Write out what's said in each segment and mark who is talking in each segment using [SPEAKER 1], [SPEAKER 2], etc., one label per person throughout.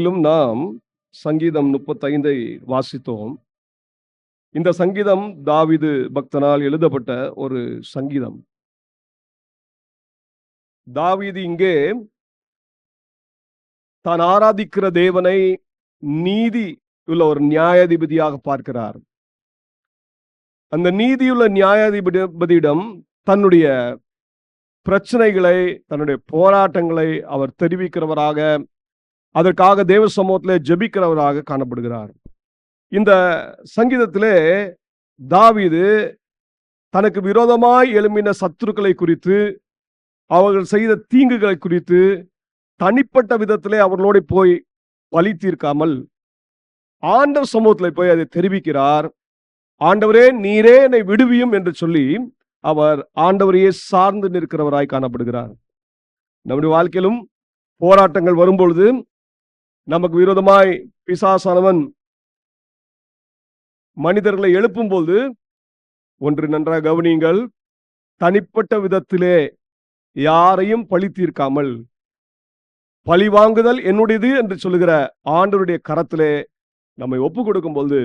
[SPEAKER 1] காலையிலும் நாம் சங்கீதம் முப்பத்தைந்தை வாசித்தோம். இந்த சங்கீதம் தாவிது பக்தனால் எழுதப்பட்ட ஒரு சங்கீதம். தாவிது இங்கே தான் ஆராதிக்கிற தேவனை நீதி உள்ள ஒரு நியாயாதிபதியாக பார்க்கிறார். அந்த நீதியுள்ள நியாயாதிபதியிடம் தன்னுடைய பிரச்சனைகளை தன்னுடைய போராட்டங்களை அவர் தெரிவிக்கிறவராக அதற்காக தேவ சமூகத்திலே ஜபிக்கிறவராக காணப்படுகிறார். இந்த சங்கீதத்திலே தாவீது தனக்கு விரோதமாய் எழும்பின சத்துருக்களை குறித்து அவர்கள் செய்த தீங்குகளை குறித்து தனிப்பட்ட விதத்திலே அவர்களோட போய் வழி தீர்க்காமல் ஆண்டவர் சமூகத்தில் போய் அதை தெரிவிக்கிறார். ஆண்டவரே நீரே என்னை விடுவியும் என்று சொல்லி அவர் ஆண்டவரையே சார்ந்து நிற்கிறவராய் காணப்படுகிறார். நம்முடைய வாழ்க்கையிலும் போராட்டங்கள் வரும்பொழுது நமக்கு விரோதமாய் பிசாசானவன் மனிதர்களை எழுப்பும் போது ஒன்று நன்றாக கவனியுங்கள். தனிப்பட்ட விதத்திலே யாரையும் பழி தீர்க்காமல் பழி வாங்குதல் என்னுடையது என்று சொல்லுகிற ஆண்டவருடைய கரத்திலே நம்மை ஒப்பு கொடுக்கும் போது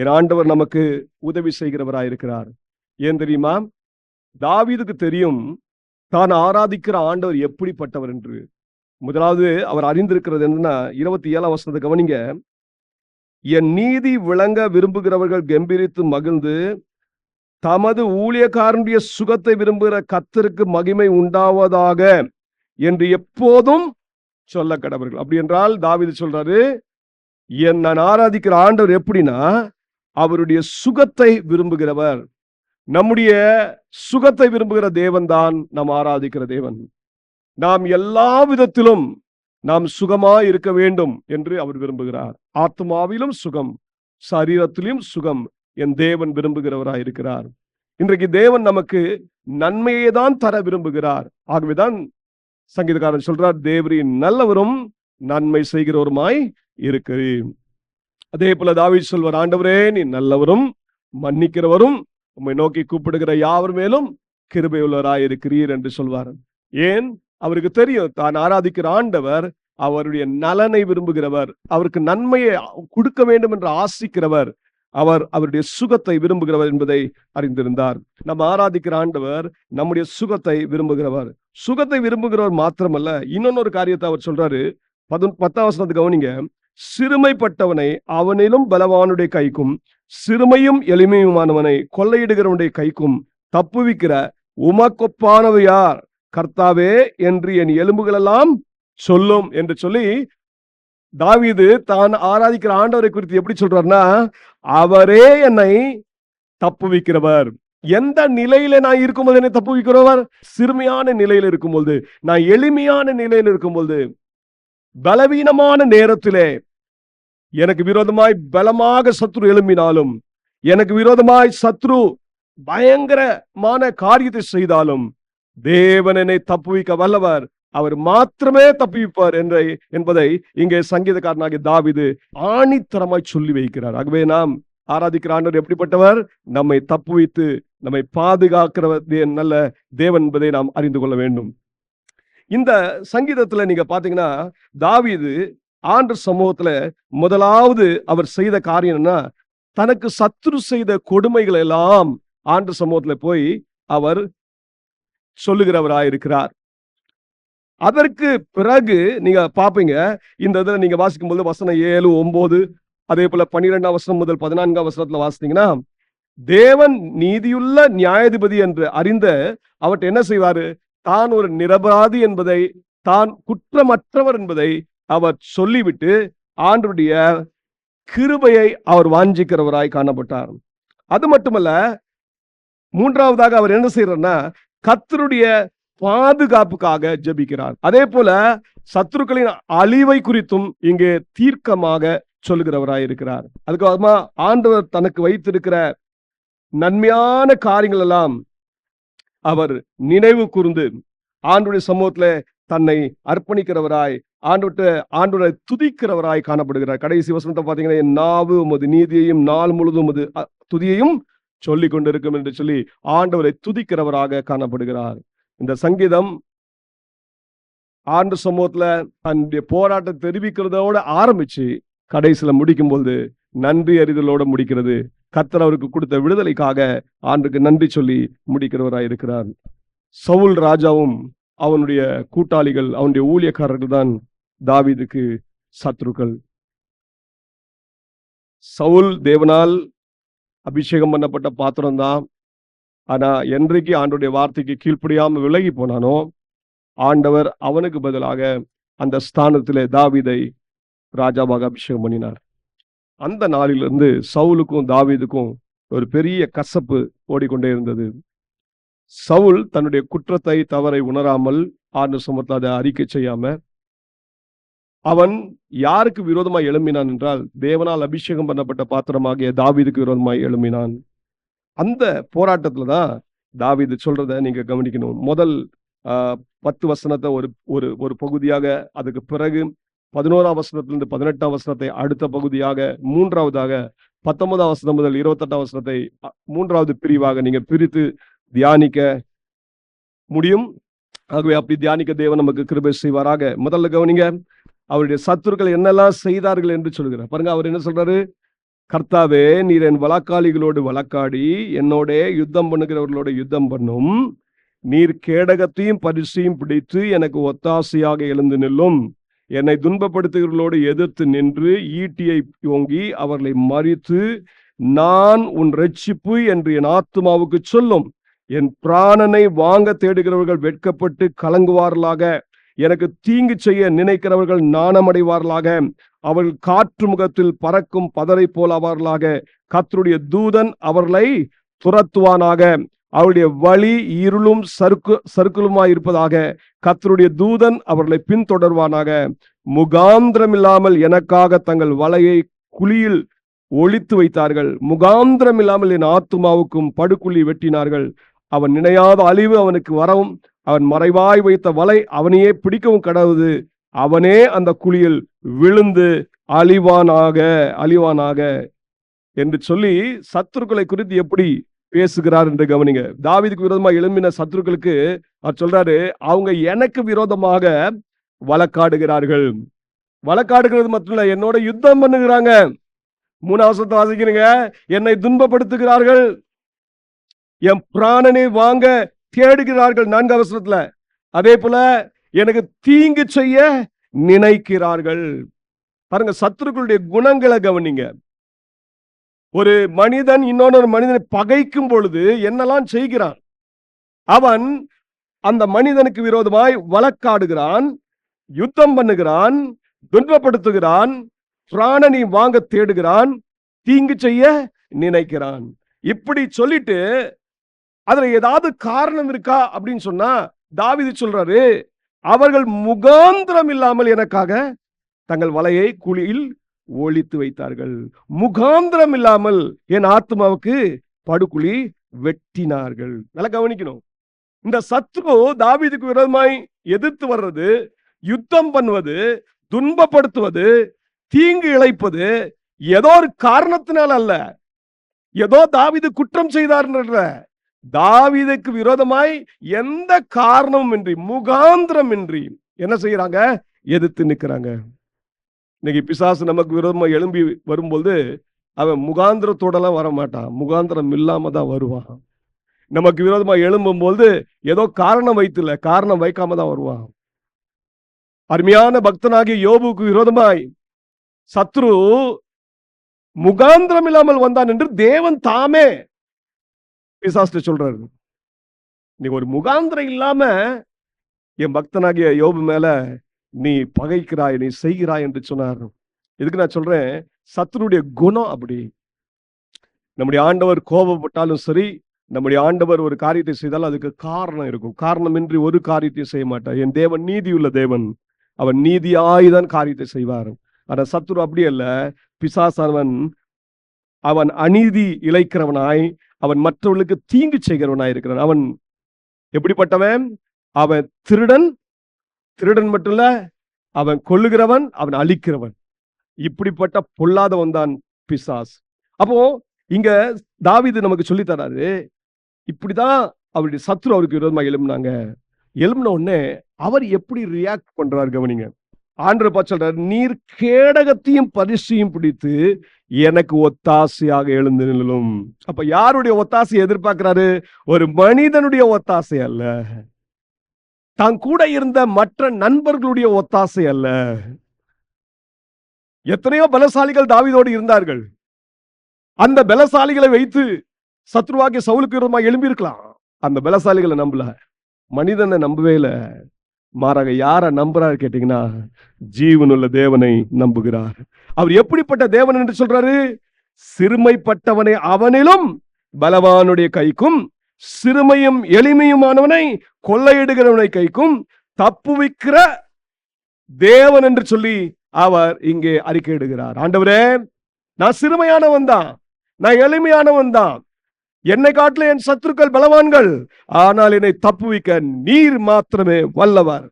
[SPEAKER 1] என் ஆண்டவர் நமக்கு உதவி செய்கிறவராயிருக்கிறார். ஏன் தெரியுமா? தாவீதுக்கு தெரியும் தான் ஆராதிக்கிற ஆண்டவர் எப்படிப்பட்டவர் என்று. முதலாவது அவர் அறிந்திருக்கிறது என்னன்னா இருபத்தி ஏழாம் வருஷத்தை கவனிங்க. என் நீதி விளங்க விரும்புகிறவர்கள் கம்பீரித்து மகிழ்ந்து தமது ஊழியக்காரனுடைய சுகத்தை விரும்புகிற கத்தருக்கு மகிமை உண்டாவதாக என்று எப்போதும் சொல்ல கடவர்கள். அப்படி என்றால் தாவிது சொல்றாரு என் நான் ஆராதிக்கிற ஆண்டவர் எப்படின்னா அவருடைய சுகத்தை விரும்புகிறவர். நம்முடைய சுகத்தை விரும்புகிற தேவன் தான் நாம் ஆராதிக்கிற தேவன். நாம் எல்லா விதத்திலும் நாம் சுகமாய் இருக்க வேண்டும் என்று அவர் விரும்புகிறார். ஆத்மாவிலும் சுகம் சரீரத்திலும் சுகம் என் தேவன் விரும்புகிறவராய் இருக்கிறார். இன்றைக்கு தேவன் நமக்கு நன்மையை தான் தர விரும்புகிறார். ஆகவேதான் சங்கீதக்காரன் சொல்றார் தேவரின் நல்லவரும் நன்மை செய்கிறவருமாய் இருக்கிறேன் அதே போல தாவி சொல்வர் ஆண்டவரே நீ நல்லவரும் மன்னிக்கிறவரும் உம்மை நோக்கி கூப்பிடுகிற யாவர் மேலும் கிருபையுள்ளவராய் இருக்கிறீர் என்று சொல்வார். ஏன்? அவருக்கு தெரியும் தான் ஆராதிக்கிற ஆண்டவர் அவருடைய நலனை விரும்புகிறவர் அவருக்கு நன்மையை கொடுக்க வேண்டும் என்று ஆசிக்கிறவர் அவர் அவருடைய சுகத்தை விரும்புகிறவர் என்பதை அறிந்திருந்தார். நம்ம ஆராதிக்கிற ஆண்டவர் நம்முடைய சுகத்தை விரும்புகிறவர். சுகத்தை விரும்புகிறவர் மாத்திரமல்ல இன்னொன்னொரு காரியத்தை அவர் சொல்றாரு. பது பத்தாம் கவனிங்க. சிறுமைப்பட்டவனை அவனிலும் பலவானுடைய கைக்கும் சிறுமையும் எளிமையுமானவனை கொள்ளையிடுகிறவனுடைய கைக்கும் தப்புவிக்கிற உமக்கொப்பானவை யார்? கர்த்தாவே என்று என் எலும்புகளெல்லாம் சொல்லும் என்று சொல்லி தாவீது தான் ஆராதிக்கிற ஆண்டவரை குறித்து எப்படி சொல்றாருன்னா அவரே என்னை தப்புவிக்கிறவர். எந்த நிலையில நான் இருக்கும்போது என்னை தப்புவிக்கிறவர்? சிறுமையான நிலையில இருக்கும்போது நான் எளிமையான நிலையில இருக்கும்போது பலவீனமான நேரத்திலே எனக்கு விரோதமாய் பலமாக சத்ரு எழும்பினாலும் எனக்கு விரோதமாய் சத்ரு பயங்கரமான காரியத்தை செய்தாலும் தேவன் என்னை தப்புவிக்க வல்லவர். அவர் மாத்திரமே தப்புவிப்பார் என்ற என்பதை இங்கே சங்கீதக்காரனாகிய தாவிது ஆணித்தரமாய் சொல்லி வைக்கிறார். ஆகவே நாம் ஆராதிக்கிற ஆண்டவர் எப்படிப்பட்டவர்? நம்மை தப்புவித்து நம்மை பாதுகாக்கிற நல்ல தேவன் என்பதை நாம் அறிந்து கொள்ள வேண்டும். இந்த சங்கீதத்துல நீங்க பாத்தீங்கன்னா தாவிது ஆண்டு சமூகத்துல முதலாவது அவர் செய்த காரியம் என்ன தனக்கு சத்துரு செய்த கொடுமைகள் எல்லாம் ஆண்டு சமூகத்துல போய் அவர் சொல்லுகிறவராயிருக்கிறார். அதற்கு பிறகு நீங்க பாப்பீங்க இந்த இதில் நீங்க வாசிக்கும் போது வசனம் ஏழு ஒன்பது அதே போல பன்னிரெண்டாம் வசனம் முதல் பதினான்காம் வசனத்துல வாசித்தீங்கன்னா தேவன் நீதியுள்ள நியாயாதிபதி என்று அறிந்த அவர்கிட்ட என்ன செய்வாரு? தான் ஒரு நிரபராதி என்பதை தான் குற்றமற்றவர் என்பதை அவர் சொல்லிவிட்டு ஆண்டுடைய கிருபையை அவர் வாஞ்சிக்கிறவராய் காணப்பட்டார். அது மட்டுமல்ல மூன்றாவதாக அவர் என்ன செய்யறாருன்னா கத்தருடைய பாதுகாப்புக்காக ஜெபிக்கிறார். அதே போல சத்துருக்களின் அழிவை குறித்தும் இங்கே தீர்க்கமாக சொல்லுகிறவராய் இருக்கிறார். அதுக்கப்புறமா ஆண்டவர் தனக்கு வைத்திருக்கிற நன்மையான காரியங்கள் எல்லாம் அவர் நினைவு கூர்ந்து ஆண்டுடைய சமூகத்துல தன்னை அர்ப்பணிக்கிறவராய் ஆண்டு ஆண்டோட துதிக்கிறவராய் காணப்படுகிறார். கடைசி வசனத்தை பாத்தீங்கன்னா என் நாவு உமது நீதியையும் நாள் முழுதும் உமது துதியையும் சொல்லி கொண்டிருக்கும் என்று சொல்லி ஆண்டவரை துதிக்கிறவராக காணப்படுகிறார். இந்த சங்கீதம் ஆண்டு சமூகத்துல தன்னுடைய போராட்டம் தெரிவிக்கிறதோட ஆரம்பிச்சு கடைசியில முடிக்கும்போது நன்றி அறிதலோட முடிக்கிறது. கத்தர் அவருக்கு கொடுத்த விடுதலைக்காக ஆண்டுக்கு நன்றி சொல்லி முடிக்கிறவராய் இருக்கிறார். சவுல் ராஜாவும் அவனுடைய கூட்டாளிகள் அவனுடைய ஊழியக்காரர்கள் தான் தாவீதுக்கு சத்ருக்கள். சவுல் தேவனால் அபிஷேகம் பண்ணப்பட்ட பாத்திரம் தான் ஆனா என்றைக்கு ஆண்டுடைய வார்த்தைக்கு கீழ்ப்படியாம விலகி போனானோ ஆண்டவர் அவனுக்கு பதிலாக அந்த ஸ்தானத்திலே தாவீதை ராஜாவாக அபிஷேகம் பண்ணினார். அந்த நாளிலிருந்து சவுலுக்கும் தாவீதுக்கும் ஒரு பெரிய கசப்பு ஓடிக்கொண்டே இருந்தது. சவுல் தன்னுடைய குற்றத்தை தவறை உணராமல் ஆண்டு சுமத்தாத அதை அறிக்கை செய்யாம அவன் யாருக்கு விரோதமாய் எழும்பினான் என்றால் தேவனால் அபிஷேகம் பண்ணப்பட்ட பாத்திரமாகிய தாவீதுக்கு விரோதமாய் எழும்பினான். அந்த போராட்டத்துல தான் தாவிது சொல்றத நீங்க கவனிக்கணும். முதல் ஆஹ், பத்து வசனத்தை ஒரு ஒரு ஒரு பகுதியாக அதுக்கு பிறகு பதினோராம் வசனத்திலிருந்து பதினெட்டாம் வசனத்தை அடுத்த பகுதியாக மூன்றாவதாக பத்தொன்பதாம் வசனம் முதல் இருபத்தெட்டாம் வசனத்தை மூன்றாவது பிரிவாக நீங்க பிரித்து தியானிக்க முடியும். ஆகவே அப்படி தியானிக்க தேவன் நமக்கு கிருபை செய்வாராக. முதல்ல கவனிங்க அவருடைய சத்துருக்கள் என்னெல்லாம் செய்தார்கள் என்று சொல்கிறார். பாருங்க அவர் என்ன சொல்றாரு? கர்த்தாவே நீர் என் வழக்காளிகளோடு வழக்காடி என்னோட யுத்தம் பண்ணுகிறவர்களோட யுத்தம் பண்ணும். நீர் கேடகத்தையும் பரிசையும் பிடித்து எனக்கு ஒத்தாசையாக எழுந்து நில்லும். என்னை துன்பப்படுத்துகிறவர்களோடு எதிர்த்து நின்று ஈட்டியை ஓங்கி அவர்களை மறித்து நான் உன் ரட்சிப்பு என்று என் ஆத்மாவுக்கு சொல்லும். என் பிராணனை வாங்க தேடுகிறவர்கள் வெட்கப்பட்டு கலங்குவார்களாக. எனக்கு தீங்கு செய்ய நினைக்கிறவர்கள் நாணமடைவார்களாக அவர்கள் காற்று முகத்தில் பறக்கும் பதரை போல் கத்தருடைய தூதன் அவர்களை துரத்துவானாக. அவருடைய வழி இருளும் சறுக்கு சறுக்குலுமாய் இருப்பதாக. கத்தருடைய தூதன் அவர்களை பின்தொடர்வானாக. முகாந்திரம் இல்லாமல் எனக்காக தங்கள் வலையை குழியில் ஒளித்து வைத்தார்கள். முகாந்திரம் இல்லாமல் என் ஆத்துமாவுக்கும் படுகுழி வெட்டினார்கள். அவன் நினையாத அழிவு அவனுக்கு வரவும் அவன் மறைவாய் வைத்த வலை அவனையே பிடிக்கவும் கடவுது அவனே அந்த குழியில் விழுந்து அழிவானாக அழிவானாக என்று சொல்லி சத்துருக்களை குறித்து எப்படி பேசுகிறார் என்று கவனிங்க. தாவீதுக்கு விரோதமா எழும்பின சத்துருக்களுக்கு அவர் சொல்றாரு அவங்க எனக்கு விரோதமாக வழக்காடுகிறார்கள். வழக்காடுகிறது மட்டும் இல்ல என்னோட யுத்தம் பண்ணுகிறாங்க. மூணாவது வாசிக்கிறீங்க என்னை துன்பப்படுத்துகிறார்கள். என் பிராணனை வாங்க தேடுகிறார்கள் நான்கு அவசரத்துல அதே போல எனக்கு தீங்கு செய்ய நினைக்கிறார்கள். பாருங்க சத்துருக்களுடைய குணங்களை கவனிங்க. ஒரு மனிதன் இன்னொரு மனிதனை பகைக்கும் பொழுது என்னெல்லாம் செய்கிறான்? அவன் அந்த மனிதனுக்கு விரோதமாய் வழக்காடுகிறான் யுத்தம் பண்ணுகிறான் துன்பப்படுத்துகிறான் பிராணனை வாங்க தேடுகிறான் தீங்கு செய்ய நினைக்கிறான். இப்படி சொல்லிட்டு அதுல ஏதாவது காரணம் இருக்கா அப்படின்னு சொன்னா தாவிதி சொல்றாரு அவர்கள் முகாந்திரம் இல்லாமல் எனக்காக தங்கள் வலையை குழியில் ஒழித்து வைத்தார்கள். முகாந்திரம் இல்லாமல் என் ஆத்மாவுக்கு படுகுழி வெட்டினார்கள். நல்லா கவனிக்கணும். இந்த சத்ரு தாவிதுக்கு விரோதமாய் எதிர்த்து வர்றது யுத்தம் பண்ணுவது துன்பப்படுத்துவது தீங்கு இழைப்பது ஏதோ ஒரு காரணத்தினால் அல்ல. ஏதோ தாவிது குற்றம் செய்தார்ன்ற தாவிதுக்கு விரோதமாய் எந்த காரணமும் இன்றி முகாந்திரம் இன்றி என்ன செய்யறாங்க எதிர்த்து நிக்கிறாங்க இன்னைக்கு பிசாசு நமக்கு விரோதமா எழும்பி வரும்போது அவன் முகாந்திரத்தோடலாம் வர மாட்டான் முகாந்திரம் இல்லாம தான் வருவான். நமக்கு விரோதமா எழும்பும் போது ஏதோ காரணம் வைத்துல காரணம் வைக்காம தான் வருவான். அருமையான பக்தனாகிய யோபுக்கு விரோதமாய் சத்ரு முகாந்திரம் இல்லாமல் வந்தான் என்று தேவன் தாமே பிசாஸ்ட சொல்றாரு. நீ ஒரு முகாந்திரம் இல்லாம என் பக்தனாகிய யோபு மேல நீ பகைக்கிறாய் நீ செய்கிறாய் என்று சொன்னார். இதுக்கு நான் சொல்றேன்? சத்துருடைய குணம் அப்படி. நம்முடைய ஆண்டவர் கோபப்பட்டாலும் சரி நம்முடைய ஆண்டவர் ஒரு காரியத்தை செய்தாலும் அதுக்கு காரணம் இருக்கும். காரணமின்றி ஒரு காரியத்தையும் செய்ய மாட்டார். என் தேவன் நீதி உள்ள தேவன். அவன் நீதியாய்தான் காரியத்தை செய்வார். ஆனா சத்துரு அப்படி அல்ல. பிசாசானவன் அவன் அநீதி இழைக்கிறவனாய் அவன் மற்றவர்களுக்கு தீங்கு செய்கிறவனாய் இருக்கிறான். அவன் எப்படிப்பட்டவன்? அவன் திருடன். திருடன் மட்டும் இல்ல அவன் கொல்லுகிறவன் அவன் அழிக்கிறவன். இப்படிப்பட்ட பொல்லாதவன் தான் பிசாஸ். அப்போ இங்க தாவிது நமக்கு சொல்லி தராரு இப்படிதான் அவருடைய சத்ரு அவருக்கு விரோதமாக எழும்புனாங்க. எழும்பின உடனே அவர் எப்படி ரியாக்ட் பண்றாரு கவனிங்க. ஆண்டு பார்த்து நீர் கேடகத்தையும் பரிசையும் பிடித்து எனக்கு ஒத்தாசையாக எழுந்து நிலும் அப்ப யாருடைய ஒத்தாசையை எதிர்பார்க்கிறாரு? ஒரு மனிதனுடைய ஒத்தாசை அல்ல. தான் கூட இருந்த மற்ற நண்பர்களுடைய ஒத்தாசை அல்ல. எத்தனையோ பலசாலிகள் தாவிதோடு இருந்தார்கள். அந்த பலசாலிகளை வைத்து சத்ருவாக்கி சவுலுக்கு எழும்பியிருக்கலாம். அந்த பலசாலிகளை நம்பல. மனிதனை நம்பவே இல்லை. மாறாக யாரை நம்புறாரு கேட்டீங்கன்னா ஜீவனுள்ள தேவனை நம்புகிறார். அவர் எப்படிப்பட்ட தேவன் என்று சொல்றாரு? சிறுமைப்பட்டவனை அவனிலும் பலவானுடைய கைக்கும் சிறுமையும் எளிமையுமானவனை கொள்ளையிடுகிறவனை கைக்கும் தப்புவிக்கிற தேவன் என்று சொல்லி அவர் இங்கே அறிக்கையிடுகிறார். ஆண்டவரே நான் சிறுமையானவன் தான் நான் எளிமையானவன் தான் என்னை காட்டில என் சத்துருக்கள் பலவான்கள். ஆனால் என்னை தப்புவிக்க நீர் மாத்திரமே வல்லவர்.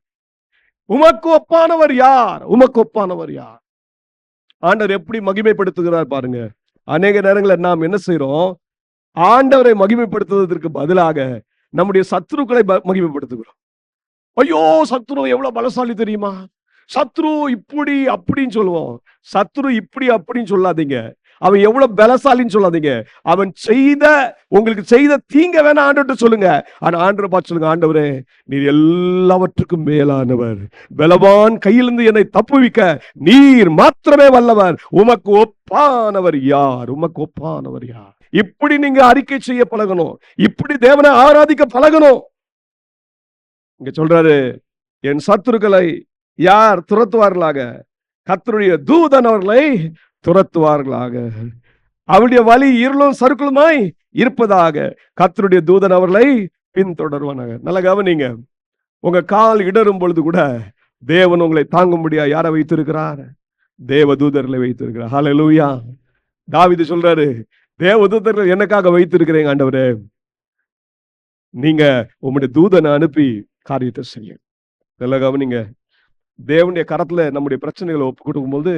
[SPEAKER 1] உமக்கு ஒப்பானவர் யார்? உமக்கு ஒப்பானவர் யார்? ஆண்டவர் எப்படி மகிமைப்படுத்துகிறார் பாருங்க. அநேக நேரங்களில் நாம் என்ன செய்யறோம் ஆண்டவரை மகிமைப்படுத்துவதற்கு பதிலாக நம்முடைய சத்ருக்களை ப- மகிமைப்படுத்துகிறோம். ஐயோ சத்ரு எவ்வளவு பலசாலி தெரியுமா? சத்ரு இப்படி அப்படின்னு சொல்லுவோம். சத்ரு இப்படி அப்படின்னு சொல்லாதீங்க. அவன் எவ்வளவு பலசாலின்னு சொல்லாதீங்க. அவன் செய்த உங்களுக்கு செய்த தீங்க வேணா ஆண்டு சொல்லுங்க. ஆனா ஆண்டவரை பார்த்து சொல்லுங்க ஆண்டவரே நீர் எல்லாவற்றுக்கும் மேலானவர். பலவான் கையிலிருந்து என்னை தப்புவிக்க நீர் மாத்திரமே வல்லவர். உமக்கு ஒப்பானவர் யார்? உமக்கு ஒப்பானவர் யார்? இப்படி நீங்க அறிக்கை செய்ய பழகணும். இப்படி தேவனை ஆராதிக்க பழகணும். இங்க சொல்றாரு என் சத்துருக்களை யார் துரத்துவார்களாக? கத்தருடைய தூதன் அவர்களை துரத்துவார்களாக. அவருடைய வழி இருளும் சருக்குளுமாய் இருப்பதாக கத்தருடைய தூதன் அவர்களை பின்தொடர்வானாக. நல்ல கவனிங்க. உங்க கால் இடரும் பொழுது கூட தேவன் உங்களை தாங்க முடியா யாரை வைத்திருக்கிறார்? தேவ தூதர்களை வைத்திருக்கிறார். ஹலோ லூயா தாவிது சொல்றாரு தேவ தூதர்கள் எனக்காக வைத்திருக்கிறேங்க ஆண்டவரே. நீங்க உங்களுடைய தூதனை அனுப்பி காரியத்தை செய்யும் நல்ல கவனிங்க. தேவனுடைய கரத்துல நம்முடைய பிரச்சனைகளை ஒப்பு கொடுக்கும்போது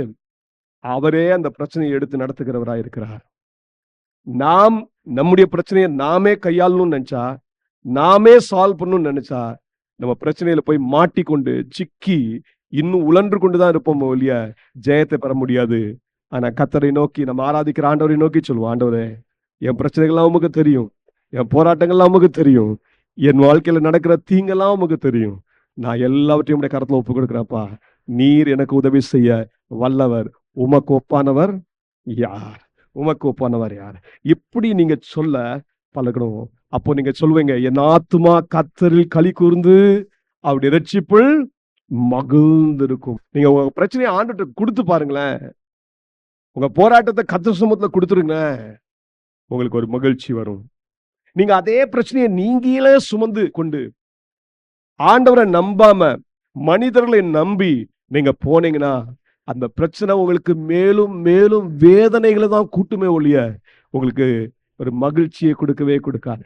[SPEAKER 1] அவரே அந்த பிரச்சனையை எடுத்து நடத்துகிறவராக இருக்கிறார். நாம் நம்முடைய பிரச்சனையை நாமே கையாளணும்னு நினைச்சா நாமே சால்வ் பண்ணணும்னு நினைச்சா நம்ம பிரச்சனையில போய் மாட்டிக்கொண்டு சிக்கி இன்னும் உழன்று கொண்டு தான் இருப்போம் ஒழிய ஜெயத்தை பெற முடியாது. ஆனா கத்தரை நோக்கி நம்ம ஆராதிக்கிற ஆண்டவரை நோக்கி சொல்லுவோம் ஆண்டவரே என் பிரச்சனைகள்லாம் உமக்கு தெரியும். என் போராட்டங்கள்லாம் உமக்கு தெரியும். என் வாழ்க்கையில நடக்கிற தீங்கெல்லாம் உமக்கு தெரியும். நான் எல்லாவற்றையும் உடைய கரத்துல ஒப்பு கொடுக்குறேன்ப்பா நீர் எனக்கு உதவி செய்ய வல்லவர். உமக்கு ஒப்பானவர் யார்? உமக்கு ஒப்பானவர் யார்? இப்படி நீங்க சொல்ல பழகணும். அப்போ நீங்க சொல்லுவீங்க என் ஆத்துமா கத்தரில் களி கூர்ந்து அவருடைய ரட்சிப்புள் மகிழ்ந்திருக்கும். நீங்க உங்க பிரச்சனையை ஆண்டுட்டு கொடுத்து பாருங்களேன். உங்க போராட்டத்தை கத்த சுமத்துல கொடுத்துருங்க உங்களுக்கு ஒரு மகிழ்ச்சி வரும். நீங்க அதே பிரச்சனையை நீங்களே சுமந்து கொண்டு ஆண்டவரை நம்பாம மனிதர்களை நம்பி நீங்க போனீங்கன்னா அந்த பிரச்சனை உங்களுக்கு மேலும் மேலும் வேதனைகளை தான் கூட்டுமே ஒழிய உங்களுக்கு ஒரு மகிழ்ச்சியை கொடுக்கவே கொடுக்காது.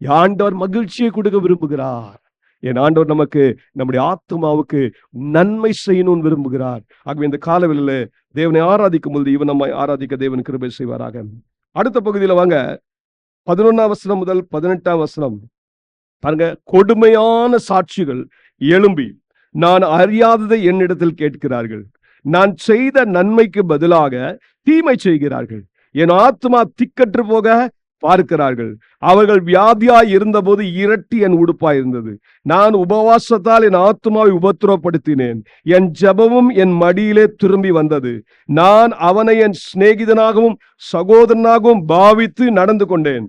[SPEAKER 1] ஆண்டவர் மகிழ்ச்சியை கொடுக்க விரும்புகிறார். என் ஆண்டவர் நமக்கு நம்முடைய ஆத்மாவுக்கு நன்மை செய்யணும்னு விரும்புகிறார். ஆகவே இந்த காலவெளியில தேவனை ஆராதிக்கும் பொழுது இவன் நம்மை ஆராதிக்க தேவன் கிருபை செய்வாராக. அடுத்த பகுதியில வாங்க. பதினொன்னாம் வசனம் முதல் பதினெட்டாம் வசனம். பாருங்க கொடுமையான சாட்சிகள் எழும்பி நான் அறியாததை என்னிடத்தில் கேட்கிறார்கள். நான் செய்த நன்மைக்கு பதிலாக தீமை செய்கிறார்கள். என் ஆத்மா திக்கற்று போக பார்க்கிறார்கள். அவர்கள் வியாதியாய் இருந்தபோது இரட்டி என் உடுப்பாய் இருந்தது. நான் உபவாசத்தால் என் ஆத்மாவை உபத்திரப்படுத்தினேன் என் ஜபமும் என் மடியிலே திரும்பி வந்தது. நான் அவனை என் சிநேகிதனாகவும் சகோதரனாகவும் பாவித்து நடந்து கொண்டேன்.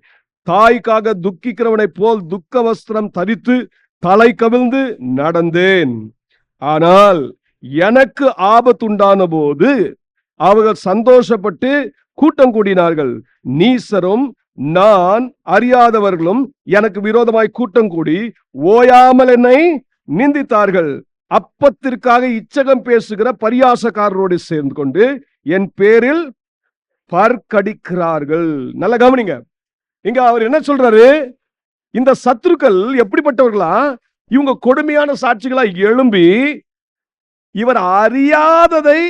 [SPEAKER 1] தாய்க்காக துக்கிக்கிறவனைப் போல் துக்க வஸ்திரம் தரித்து தலை கவிழ்ந்து நடந்தேன். ஆனால் எனக்கு ஆபத்துண்டான போது அவர்கள் சந்தோஷப்பட்டு கூட்டம் கூடினார்கள். நீசரும் நான் அறியாதவர்களும் எனக்கு விரோதமாய் கூட்டம் கூடி ஓயாமல் என்னை நிந்தித்தார்கள். அப்பத்திற்காக இச்சகம் பேசுகிற பரியாசக்காரரோடு சேர்ந்து கொண்டு என் பேரில் பற்கடிக்கிறார்கள் நல்ல கவனிங்க. இங்க அவர் என்ன சொல்றாரு? இந்த சத்துருக்கள் எப்படிப்பட்டவர்களா? இவங்க கொடுமையான சாட்சிகளா எழும்பி இவர் அறியாததை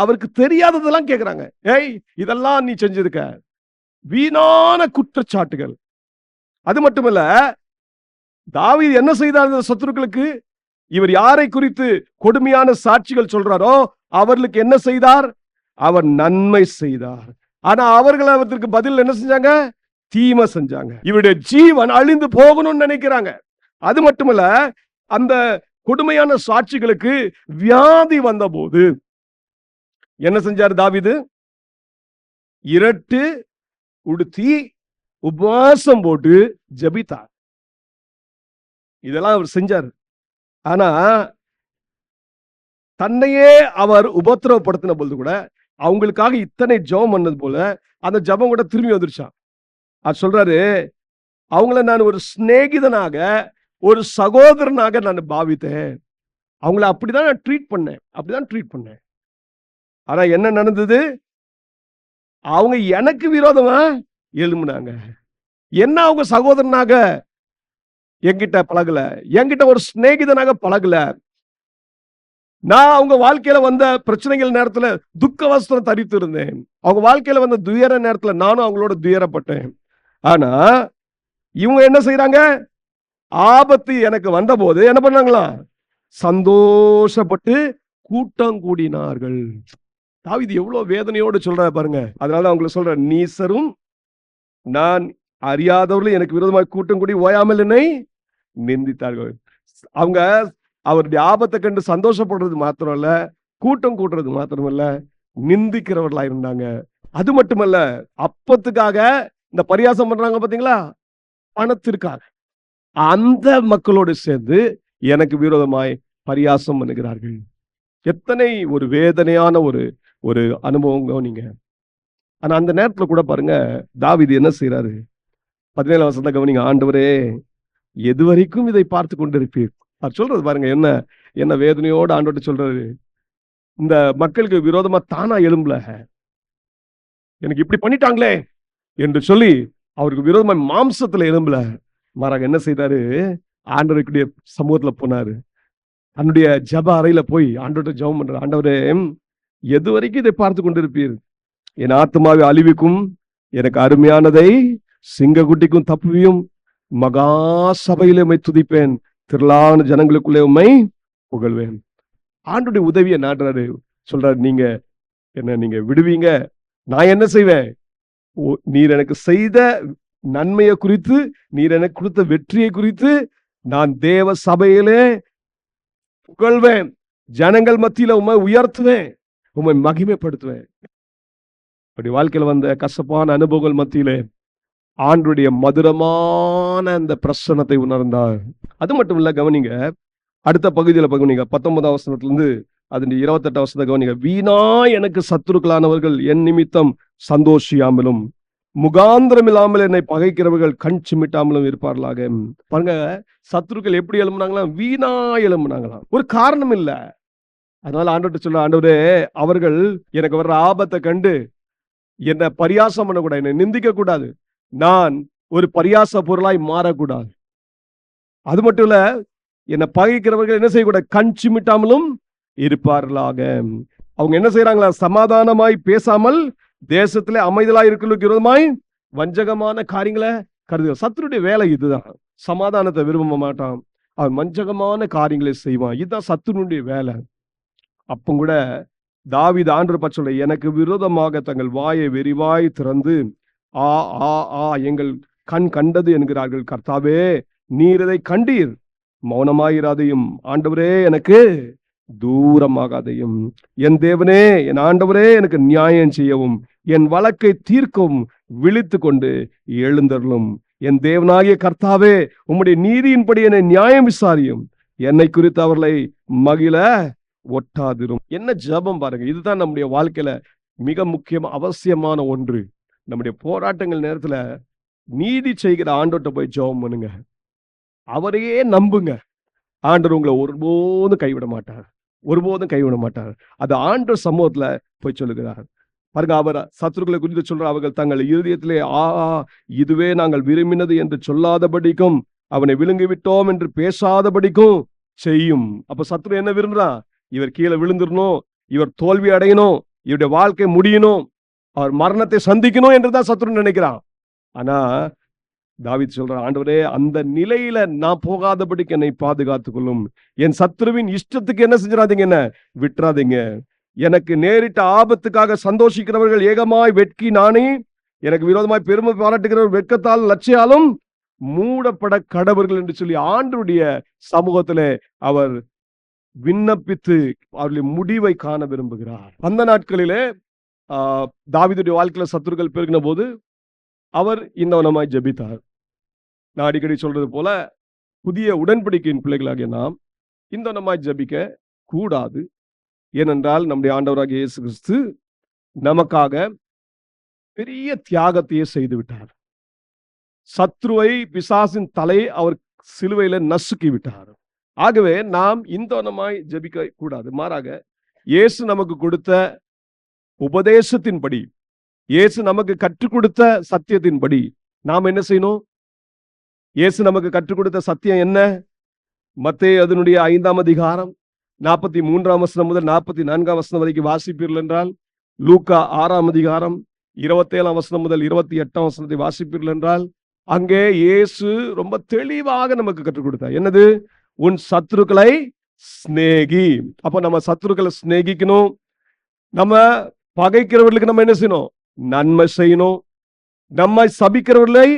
[SPEAKER 1] அவருக்கு தெரியாததெல்லாம் கேட்குறாங்க ஏய் இதெல்லாம் நீ செஞ்சிருக்க. வீணான குற்றச்சாட்டுகள். அது மட்டுமல்ல தாவீது என்ன செய்தார் இந்த சத்துருக்களுக்கு? இவர் யாரை குறித்து கொடுமையான சாட்சிகள் சொல்றாரோ அவர்களுக்கு என்ன செய்தார்? அவர் நன்மை செய்தார். ஆனா அவர்கள் அவருக்கு பதில் என்ன செஞ்சாங்க? தீமை செஞ்சாங்க. இவருடைய ஜீவன் அழிந்து போகணும்னு நினைக்கிறாங்க. அது மட்டுமல்ல அந்த கொடுமையான சாட்சிகளுக்கு வியாதி வந்தபோது என்ன செஞ்சார் தாவிது? இரட்டு உடுத்தி உபவாசம் போட்டு ஜபித்தார். இதெல்லாம் அவர் செஞ்சார். ஆனா தன்னையே அவர் உபத்திரவப்படுத்தின பொழுது கூட அவங்களுக்காக இத்தனை ஜெபம் பண்ணது போல அந்த ஜெபம் கூட திரும்பி வந்துருச்சான் அது சொல்றாரு அவங்கள நான் ஒரு சிநேகிதனாக ஒரு சகோதரனாக நான் பாவித்தேன். அவங்கள அப்படிதான் நான் ட்ரீட் பண்ணேன். அப்படிதான் ட்ரீட் பண்ணேன். ஆனா என்ன நடந்தது? அவங்க எனக்கு விரோதமா எழும்புனாங்க. என்ன அவங்க சகோதரனாக என்கிட்ட பழகல. என்கிட்ட ஒரு சிநேகிதனாக பழகல. நான் அவங்க வாழ்க்கையில வந்த பிரச்சனைகள் நேரத்துல துக்க வஸ்திரம் தரித்து இருந்தேன். அவங்க வாழ்க்கையில வந்த துயர நேரத்துல நானும் அவங்களோட துயரப்பட்டேன். ஆனா இவங்க என்ன செய்யறாங்க ஆபத்து எனக்கு வந்தபோது என்ன பண்ணாங்களாம் சந்தோஷப்பட்டு கூட்டம் கூடினார்கள். தாவிது எவ்வளவு வேதனையோடு சொல்ற பாருங்க. அதனால அவங்கள சொல்ற நீசரும் நான் அறியாதவர்களும் எனக்கு விரோதமாக கூட்டம் கூடி ஓயாமல் என்னை நிந்தித்தார்கள். அவங்க அவருடைய ஆபத்தை கண்டு சந்தோஷப்படுறது மாத்திரம் இல்ல கூட்டம் கூட்டுறது மாத்திரம் இல்ல நிந்திக்கிறவர்களா இருந்தாங்க. அது மட்டுமல்ல அப்பத்துக்காக இந்த பரியாசம் பண்றாங்க பாத்தீங்களா? பணத்திற்காக. அந்த மக்களோடு சேர்ந்து எனக்கு விரோதமாய் பரியாசம் பண்ணுகிறார்கள். எத்தனை ஒரு வேதனையான ஒரு ஒரு அனுபவம் கவனிங்க ஆனா அந்த நேரத்துல கூட பாருங்க தாவிது என்ன செய்யறாரு பதினேழு வருஷத்தை கவனிங்க. ஆண்டவரே எது வரைக்கும் இதை பார்த்து கொண்டிருப்பீர். அவர் சொல்றது பாருங்க என்ன என்ன வேதனையோடு ஆண்டோட்டு சொல்றாரு. இந்த மக்களுக்கு விரோதமா தானா எழும்பல. எனக்கு இப்படி பண்ணிட்டாங்களே என்று சொல்லி அவருக்கு விரோதமா மாம்சத்துல எழும்பல. மாறாக என்ன செய்தாரு? ஆண்டவருக்குடைய சமூகத்துல போனாரு. தன்னுடைய ஜப அறையில போய் ஆண்டோட்ட ஜெபம் பண்றாரு. ஆண்டவரே எது வரைக்கும் இதை பார்த்து கொண்டிருப்பீர்? என் ஆத்மாவை அழிவுக்கும் எனக்கு அருமையானதை சிங்கக்குட்டிக்கும் தப்புவியும் மகா சபையில உண்மை துதிப்பேன். திரளான ஜனங்களுக்குள்ளே உண்மை புகழ்வேன். ஆண்டுடைய உதவியை நாடுறாரு சொல்றாரு நீங்க என்ன நீங்க விடுவீங்க? நான் என்ன செய்வேன்? ஓ, நீர் எனக்கு செய்த நன்மையை குறித்து நீர் எனக்கு கொடுத்த வெற்றியை குறித்து நான் தேவ சபையிலே புகழ்வேன். ஜனங்கள் மத்தியில உண்மை உயர்த்துவேன். உண்மை மகிமைப்படுத்துவேன். அப்படி வாழ்க்கையில வந்த கசப்பான அனுபவங்கள் மத்தியிலே ஆண்டுடைய மதுரமான அந்த பிரசனத்தை உணர்ந்தார். அது மட்டும் இல்ல கவனிங்க அடுத்த பகுதியில கவனிங்க பத்தொன்பதாம் வசனத்துல இருந்து இருபத்தெட்டாம் வசனத்தை கவனிங்க. வீணா எனக்கு சத்துருக்களானவர்கள் என் நிமித்தம் சந்தோஷியாமலும். முகாந்திரம் இல்லாமல் என்னை பகைக்கிறவர்கள் கண் சிமிட்டாமலும் இருப்பார்களாக. பாருங்க சத்துருக்கள் எப்படி எழும்புனாங்களாம் வீணா எழும்புனாங்களாம். ஒரு காரணம் இல்ல. அதனால ஆண்டவர்கிட்ட சொல்ல ஆண்டவரே அவர்கள் எனக்கு வர்ற ஆபத்தை கண்டு என்னை பரியாசம் பண்ணக்கூடாது என்னை நிந்திக்க கூடாது நான் ஒரு பரியாச பொருளாய் மாறக்கூடாது. அது மட்டும் இல்ல என்னை பகைக்கிறவர்கள் என்ன செய்யக்கூடாது கண் சிமிட்டாமலும் இருப்பார்களாக. அவங்க என்ன செய்யறாங்களா சமாதானமாய் பேசாமல் தேசத்திலே அமைதலா இருக்கிறதுக்கு விரோதமாய் வஞ்சகமான காரியங்களை கருது சத்துருடைய வேலை இதுதான். சமாதானத்தை விரும்ப மாட்டான். அவன் வஞ்சகமான காரியங்களை செய்வான். இதுதான் சத்துருடைய வேலை. அப்போ கூட தாவித ஆண்டு பச்சோட எனக்கு விரோதமாக தங்கள் வாயை வெறிவாய் திறந்து ஆ ஆ ஆ எங்கள் கண் கண்டது என்கிறார்கள். கர்த்தாவே நீர் இதை கண்டீர். மௌனமாயிராதையும். ஆண்டவரே எனக்கு தூரமாகாதையும் என் தேவனே என் ஆண்டவரே எனக்கு நியாயம் செய்யவும் என் வழக்கை தீர்க்கவும் விழித்து கொண்டு எழுந்தருளும். என் தேவனாகிய கர்த்தாவே உம்முடைய நீதியின்படி என்னை நியாயம் விசாரியும். என்னை குறித்து அவர்களை மகிழ ஒட்டாதிரும். என்ன ஜெபம் பாருங்க. இதுதான் நம்முடைய வாழ்க்கையில மிக முக்கியம் அவசியமான ஒன்று. நம்முடைய போராட்டங்கள் நேரத்துல நீதி செய்கிற ஆண்டோட்ட போய் ஜெபம் பண்ணுங்க. அவரையே நம்புங்க. ஆண்டவர் உங்களை ஒருபோதும் கைவிட மாட்டார். ஒருபோதும் கைவிட மாட்டார் அது ஆண்டவர் சமூகத்துல போய் சொல்லுகிறார். பாருங்க அவர் சத்துருக்களை குறித்து சொல்ற அவர்கள் தங்கள் இருதயத்திலே ஆ ஆ, இதுவே நாங்கள் விரும்பினது என்று சொல்லாதபடிக்கும் அவனை விழுங்கி விட்டோம் என்று பேசாதபடிக்கும் செய்யும். அப்ப சத்ரு என்ன விரும்புறான் இவர் கீழே விழுந்துடணும் இவர் தோல்வி அடையணும் இவருடைய வாழ்க்கை முடியணும் அவர் மரணத்தை சந்திக்கணும் என்றுதான் சத்ருன்னு நினைக்கிறான். ஆனா தாவித் சொல்ற ஆண்டவரே அந்த நிலையில நான் போகாதபடிக்கு என்னை பாதுகாத்துக் கொள்ளும் என் சத்ருவின் இஷ்டத்துக்கு என்ன செஞ்சிடாதீங்க என்ன? விட்டுறாதீங்க. எனக்கு நேரிட்ட ஆபத்துக்காக சந்தோஷிக்கிறவர்கள் ஏகமாய் வெட்கி நானே எனக்கு விரோதமாய் பெருமை பாராட்டுகிறவர் வெட்கத்தால் லட்சியாலும் மூடப்பட கடவர்கள் என்று சொல்லி ஆண்டுடைய சமூகத்திலே அவர் விண்ணப்பித்து அவருடைய முடிவை காண விரும்புகிறார். அந்த நாட்களிலே ஆஹ், தாவீதுடைய வாழ்க்கையில சத்துருக்கள் பெருகின போது அவர் இந்தவனமாய் ஜெபித்தார். நான் அடிக்கடி சொல்றது போல புதிய உடன்படிக்கையின் பிள்ளைகளாகிய நாம் இந்தவனமாய் ஜபிக்க கூடாது. ஏனென்றால் நம்முடைய ஆண்டவராகிய இயேசு கிறிஸ்து நமக்காக பெரிய தியாகத்தையே செய்து விட்டார் சத்ருவை பிசாசின் தலை அவர் சிலுவையில நசுக்கி விட்டார் ஆகவே நாம் இந்தோனமாய் ஜெபிக்க கூடாது. மாறாக இயேசு நமக்கு கொடுத்த உபதேசத்தின்படி இயேசு நமக்கு கற்றுக் கொடுத்த சத்தியத்தின்படி நாம் என்ன செய்யணும்? இயேசு நமக்கு கற்றுக் கொடுத்த சத்தியம் என்ன? மத்தே அதனுடைய ஐந்தாம் அதிகாரம் நாற்பத்தி மூன்றாம் வசனம் முதல் நாற்பத்தி நான்காம் வசனம் வரைக்கும் வாசிப்பீர்கள் என்றால் லூக்கா ஆறாம் அதிகாரம் இருபத்தேழாம் வசனம் முதல் இருபத்தி எட்டாம் வசனத்தை வாசிப்பீர்கள் என்றால் அங்கே இயேசு ரொம்ப தெளிவாக நமக்கு கற்றுக் கொடுத்தார் என்னது? உன் சத்துருக்களை சிநேகி. அப்போ நம்ம சத்துருக்களை சிநேகிக்கணும். நம்ம பகைக்கிறவர்களுக்கு நம்ம என்ன செய்யணும்? நன்மை செய்யணும். நம்மை சபிக்கிறவர்களை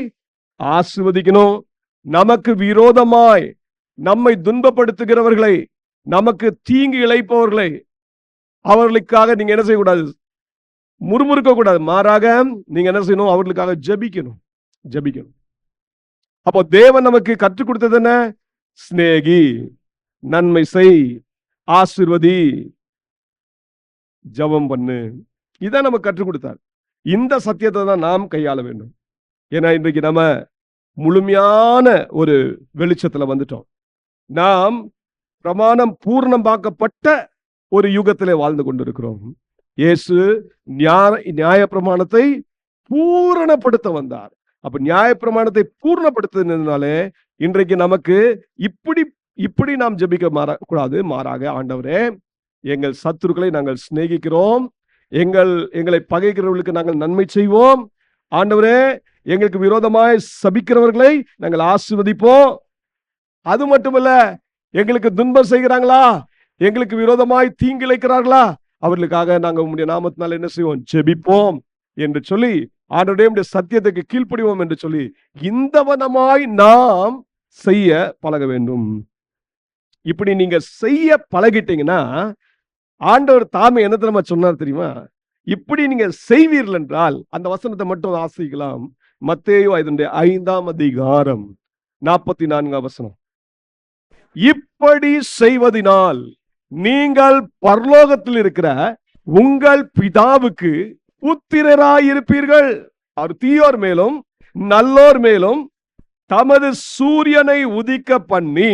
[SPEAKER 1] ஆசிர்வதிக்கணும். நமக்கு விரோதமாய் நம்மை துன்பப்படுத்துகிறவர்களை நமக்கு தீங்கு இழைப்பவர்களை அவர்களுக்காக நீங்க என்ன செய்யக்கூடாது? முறுமுறுக்க கூடாது. மாறாக நீங்க என்ன செய்யணும்? அவர்களுக்காக ஜெபிக்கணும். ஜெபிக்கணும். அப்போ தேவன் நமக்கு கற்றுக் கொடுத்தது என்ன? சிநேகி நன்மை செய் ஆசிர்வதி ஜெபம் பண்ணு. இதை நமக்கு கற்றுக் கொடுத்தார். இந்த சத்தியத்தை தான் நாம் கையாள வேண்டும். ஏன்னா இன்றைக்கு நம்ம முழுமையான ஒரு வெளிச்சத்தில் வந்துட்டோம். நாம் பிரமாணம் பூர்ணம் பார்க்கப்பட்ட ஒரு யுகத்திலே வாழ்ந்து கொண்டிருக்கிறோம். இயேசு நியாய நியாய பிரமாணத்தை பூரணப்படுத்த வந்தார். அப்ப நியாய பிரமாணத்தை பூர்ணப்படுத்தினாலே இன்றைக்கு நமக்கு இப்படி இப்படி நாம் ஜெபிக்க மாற கூடாது மாறாக ஆண்டவரே எங்கள் சத்துருக்களை நாங்கள் சிநேகிக்கிறோம். எங்கள் எங்களை பகைக்கிறவர்களுக்கு நாங்கள் நன்மை செய்வோம். ஆண்டவரே எங்களுக்கு விரோதமாய் சபிக்கிறவர்களை நாங்கள் ஆசிர்வதிப்போம். அது மட்டுமல்ல எங்களுக்கு துன்பம் செய்கிறாங்களா? எங்களுக்கு விரோதமாய் தீங்கிழைக்கிறார்களா அவர்களுக்காக நாங்கள் உங்களுடைய நாமத்தினால் என்ன செய்வோம்? ஜெபிப்போம் என்று சொல்லி ஆண்டோடைய சத்தியத்துக்கு கீழ்ப்படிவோம் என்று சொல்லி இந்தவனமாய் நாம் செய்ய பழக வேண்டும். இப்படி நீங்க செய்ய பழகிட்டீங்கன்னா ஆண்டவர் தாமே என்ன தெரியுமா சொன்னார் தெரியுமா? இப்படி நீங்க செய்வீர்கள் என்றால் அந்த வசனத்தை மட்டும் ஆசிக்கலாம் மத்தேயோ இதனுடைய ஐந்தாம் அதிகாரம் நாற்பத்தி நான்காம் வசனம் இப்படி செய்வதினால் நீங்கள் பரலோகத்தில் இருக்கிற உங்கள் பிதாவுக்கு புத்திரராயிருப்பீர்கள் அவர் தீயோர் மேலும் நல்லோர் மேலும் தமது சூரியனை உதிக்க பண்ணி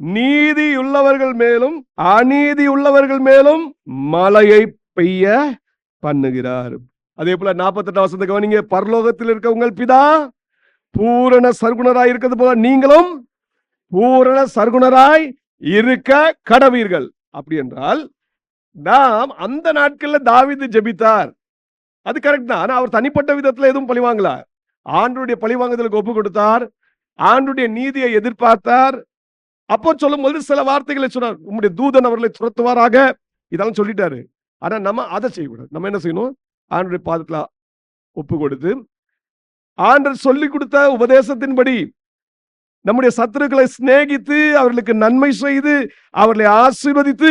[SPEAKER 1] நீதி உள்ளவர்கள் மேலும் அநீதி உள்ளவர்கள் மேலும் மழையை பெய்ய பண்ணுகிறார் அதே போல நாற்பத்தெட்டு வசந்த கவனிங்க. பரலோகத்தில் இருக்க உங்கள் பிதா பூரண சர்க்குணராய் இருக்கிறது போல நீங்களும் பூரண சர்க்குணராய் இருக்க கடவீர்கள். அப்படி என்றால் நாம் அந்த நாட்கள்ல தாவிது ஜெபித்தார். அது கரெக்ட் தான். ஆனா அவர் தனிப்பட்ட விதத்துல எதுவும் பழி வாங்கல. ஆண்டுடைய பழி வாங்குதலுக்கு ஒப்பு கொடுத்தார். ஆண்டுடைய நீதியை எதிர்பார்த்தார். அப்போ சொல்லும்போது சில வார்த்தைகளை சொன்னார். உங்களுடைய தூதன் அவர்களை துரத்துவாராக. இதெல்லாம் சொல்லிட்டாரு. ஆனா நம்ம அதை செய்யக்கூடாது. நம்ம என்ன செய்யணும்? ஆண்டுடைய பாதத்தில் ஒப்பு கொடுத்து ஆண்டர் சொல்லி கொடுத்த உபதேசத்தின்படி நம்முடைய சத்துருக்களை சிநேகித்து அவர்களுக்கு நன்மை செய்து அவர்களை ஆசீர்வதித்து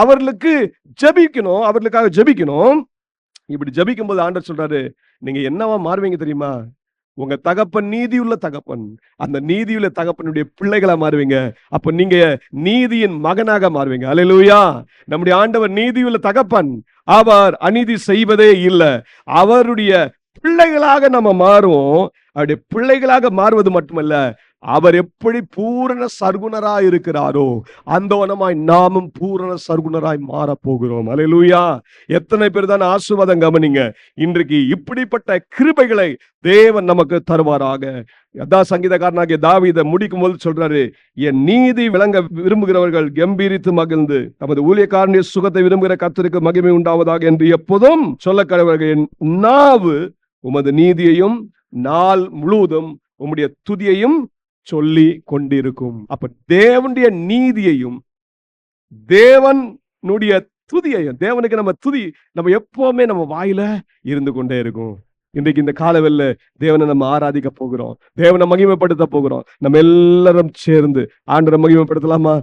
[SPEAKER 1] அவர்களுக்கு ஜெபிக்கணும் அவர்களுக்காக ஜெபிக்கணும். இப்படி ஜெபிக்கும் போது ஆண்டர் சொல்றாரு நீங்க என்னவா மாறுவீங்க தெரியுமா? உங்க தகப்பன் நீதியுள்ள தகப்பன். அந்த நீதியுள்ள தகப்பனுடைய பிள்ளைகளா மாறுவீங்க. அப்ப நீங்க நீதியின் மகனாக மாறுவீங்க. அல்லேலூயா நம்முடைய ஆண்டவர் நீதியுள்ள தகப்பன். அவர் அநீதி செய்வதே இல்லை. அவருடைய பிள்ளைகளாக நம்ம மாறுவோம். அவருடைய பிள்ளைகளாக மாறுவது மட்டுமல்ல. அவர் எப்படி பூரண சர்க்குணராய் இருக்கிறாரோ அந்தவனமாய் நாமும் பூரண சர்க்குணராய் மாறப் போகிறோம் அலையலூயா எத்தனை பேர் தான் ஆசுவாதம் கவனிங்க. இன்றைக்கு இப்படிப்பட்ட கிருபைகளை தேவன் நமக்கு தருவாராக. அதான் சங்கீதக்காரனாகிய தாவீதை முடிக்கும் போது சொல்றாரு என் நீதி விளங்க விரும்புகிறவர்கள் கம்பீரித்து மகிழ்ந்து நமது ஊழியக்காரனுடைய சுகத்தை விரும்புகிற கத்திற்கு மகிமை உண்டாவதாக என்று எப்போதும் சொல்ல கடவர்கள் என் நாவு உமது நீதியையும் நாள் முழுவதும் உம்முடைய துதியையும் சொல்லி கொண்டிருக்கும். அப்ப தேவனுடைய நீதியையும் தேவனுடைய துதியையும் தேவனுக்கு நம்ம துதி நம்ம எப்பவுமே நம்ம வாயில இருந்து கொண்டே இருக்கும். இன்றைக்கு இந்த காலவெல்ல தேவனை நம்ம ஆராதிக்க போகிறோம். தேவனை மகிமைப்படுத்த போகிறோம். நம்ம எல்லாரும் சேர்ந்து ஆண்டரை மகிமைப்படுத்தலாமா?